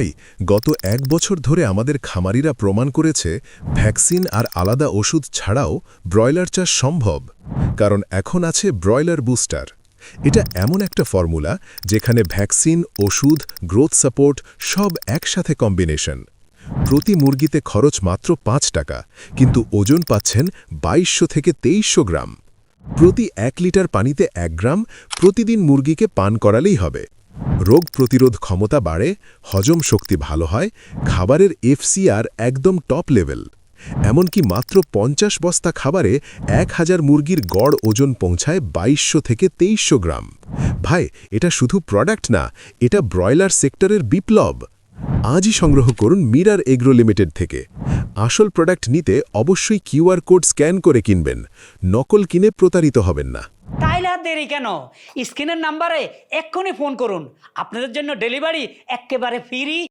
ভাই গত এক বছর ধরে আমাদের খামারিরা প্রমাণ করেছে ভ্যাকসিন আর আলাদা ওষুধ ছাড়াও ব্রয়লার চাষ সম্ভব, কারণ এখন আছে ব্রয়লার বুস্টার। এটা এমন একটা ফর্মুলা যেখানে ভ্যাকসিন, ওষুধ, গ্রোথ সাপোর্ট সব একসাথে কম্বিনেশন। প্রতি মুরগিতে খরচ মাত্র পাঁচ টাকা, কিন্তু ওজন পাচ্ছেন বাইশশো থেকে তেইশশো গ্রাম। প্রতি এক লিটার পানিতে এক গ্রাম প্রতিদিন মুরগিকে পান করালেই হবে। রোগ প্রতিরোধ ক্ষমতা বাড়ে, হজম শক্তি ভালো হয়, খাবারের এফসিআর একদম টপ লেভেল। এমনকি মাত্র পঞ্চাশ বস্তা খাবারে এক হাজার মুরগির গড় ওজন পৌঁছায় বাইশশো থেকে তেইশশো গ্রাম। ভাই, এটা শুধু প্রোডাক্ট না, এটা ব্রয়লার সেক্টরের বিপ্লব। আজই সংগ্রহ করুন মিরার এগ্রো লিমিটেড থেকে। আসল প্রোডাক্ট নিতে অবশ্যই কিউআর কোড স্ক্যান করে কিনবেন। নকল কিনে প্রতারিত হবেন না। তাইলে আর দেরি কেন? স্ক্রিনের নাম্বারে এক্ষুনি ফোন করুন। আপনাদের জন্য ডেলিভারি একেবারে ফ্রি।